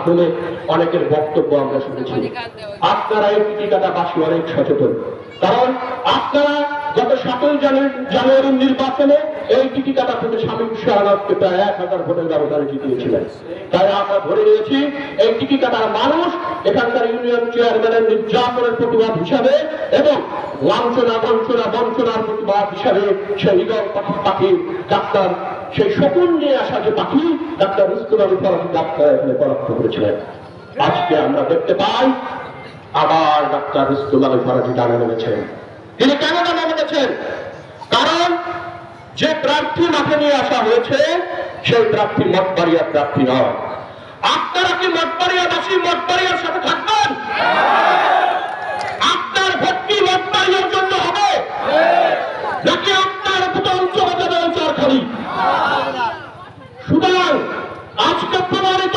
মাধ্যমে অনেকের বক্তব্য আমরা শুনেছি। আপনারা এই টিকাটাবাসী অনেক সচেতন। কারণ আপনারা গত সাতই জানুয়ারির নির্বাচনে এই টিকিটাটা থেকে স্বামী শাহনাথকে প্রায় এক হাজার ভোটের ব্যবধানে জিতিয়েছিলেন। তাই আমরা ধরে নিয়েছি এই টিকিটাটার মানুষ এখানকার ইউনিয়ন চেয়ারম্যানের নির্যাতনের প্রতিবাদ হিসাবে এবং লাঞ্ছনা বঞ্চনা বঞ্চনার প্রতিবাদ হিসাবে সেই পাখি ডাক্তার সেই শকুন নিয়ে আসা যে পাখি, ডাক্তার রুস্তুল আলী ডাক্তার এখানে করেছিলেন। আজকে আমরা দেখতে পাই, আবার ডাক্তার রুস্তুল আলী ফরাজি ডানে নেমেছেন। তিনি কেন ডানে নেমেছেন? কারণ যে প্রার্থী মাঠে নিয়ে আসা হয়েছে, সেই প্রার্থী মঠবাড়িয়ার প্রার্থী নয়। আপনারা কি মঠবাড়িয়াবাসী মঠবাড়িয়ার সাথে থাকবেন? আপনার কি মঠবাড়িয়ার জন্য হবে। নাকি আপনার ভোট অঞ্চল যাবে অঞ্চলখালি সুতরাং আজকে প্রমাণিত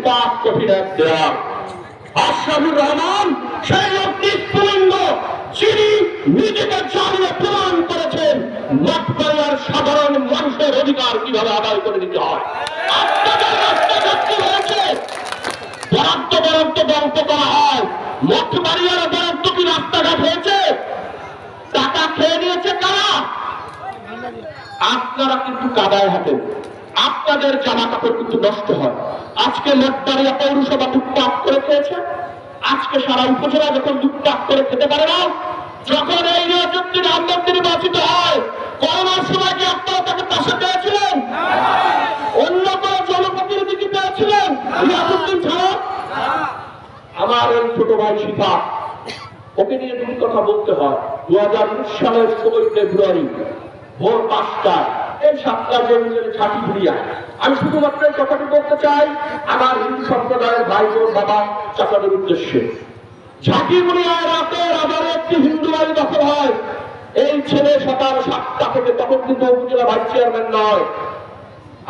ইস্তাক কফিনার দেওয়ার আশরাফুর রহমান, সেই অগ্নিস্ফুলিঙ্গ যিনি নিজেকে জানিয়ে প্রমাণ করেছেন মঠবাড়িয়ার সাধারণ মানুষের অধিকার কীভাবে আদায় করে দিতে হয়। বরাদ্দ বরাদ্দ করা হয়। মঠবাড়িয়ার বরাদ্দ কি রাস্তাঘাট হয়েছে? টাকা খেয়ে নিয়েছে কারা? আপনারা কিন্তু কাদায় হাঁটেন। আপনাদের জামা কাপড় কিন্তু নষ্ট হয়। আজকে মঠবাড়িয়া পৌরসভা লুটপাট করে খেয়েছে। আজকে সারা উপজেলা যখন লুটপাট করে খেতে পারে না, যখন এই নিয়োজকদের আহমেদ নির্বাচিত হয়, করোনার সময় কি আপনারা তাকে পাশে পেয়েছিলেন? অন্য কোন জনপ্রতিনিধি কি পেয়েছিলেন? রিয়াজুদ্দিন ছাড়া? আমার ওই ছোট ভাই শিখা ওকে নিয়ে দুটি কথা বলতে হয়। দু হাজার উনিশ সালের ষোলোই ফেব্রুয়ারি ভোর পাঁচটায়। এই সাতটা জমিনের ছাটি ঘুরিয়া আমি শুধুমাত্র এই কথাটি বলতে চাই, আমার হিন্দু সম্প্রদায়ের ভাই বোন বাবা, চাচাদের উদ্দেশ্যে। ঝাঁকি বুড়িয়ায় রাতের আবার একটি হিন্দু বাড়ি দখল হয়। এই ছেলে সকাল সাতটা থেকে তখন কিন্তু উপজেলা ভাইস চেয়ারম্যান নয়।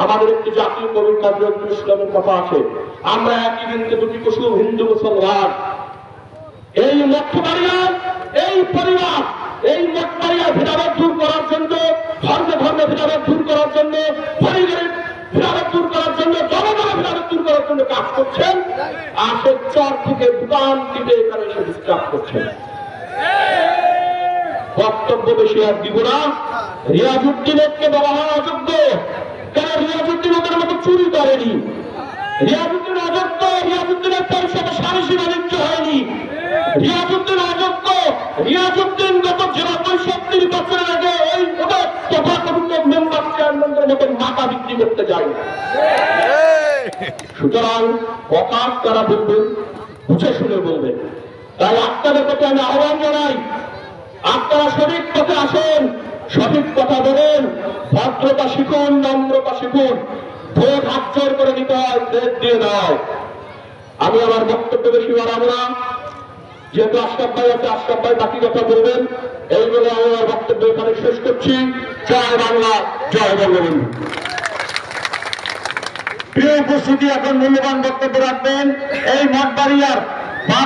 আমাদের একটি জাতীয় কবি কাজী ইসলামের কথা আছে। আমরা একই দিনকে দুটি কুসুম হিন্দু, মুসলমান। এই মঠবাড়িয়ার, এই পরিবার, এই মঠবাড়িয়ার ভেদাভেদ দূর করার জন্য ধর্মে দূর করার জন্য, পরিবারের ভেদাভেদ দূর করার জন্য, জনগণের ভেদাভেদ দূর করার জন্য কাজ করছেন। আর সে চর থেকে দোকান দিতে এখানে এসে ডিস্টার্ব করছেন। বক্তব্য বেশি আর দিব না। রিয়াজুদ্দিনকে বলা হয় অযোগ্য। কারণ রিয়াজুদ্দিন ওদের মতো চুরি করেনি? রিয়াজুদ্দিন অযোগ্য রিয়াজুদ্দিনের পরিষদে সালিসি বাণিজ্য হয়নি। রিয়াজুদ্দিন অযোগ্য রিয়াজুদ্দিন মেম্বার মাথা বিক্রি করতে সুতরাং কথা তারা বুঝে শুনে তাই আপনাদের আমি আহ্বান জানাই, আপনারা সঠিক পথে আসেন, সঠিক কথা বলেন, ভদ্রতা শিখুন, নম্রতা শিখুন ভোট হাত করে নিতে হয় দিয়ে আমি আমার বক্তব্য বেশি বাড়াবো না। যেহেতু আশরাফ ভাই আছে, আশরাফ ভাই বাকি কথা বলবেন। এই বলে আমি আমার বক্তব্য এখানে শেষ করছি। জয় বাংলা, জয় বঙ্গবন্ধু। প্রিয় উপস্থিতি, এখন মূল্যবান বক্তব্য রাখবেন। এই মঠবাড়িয়ার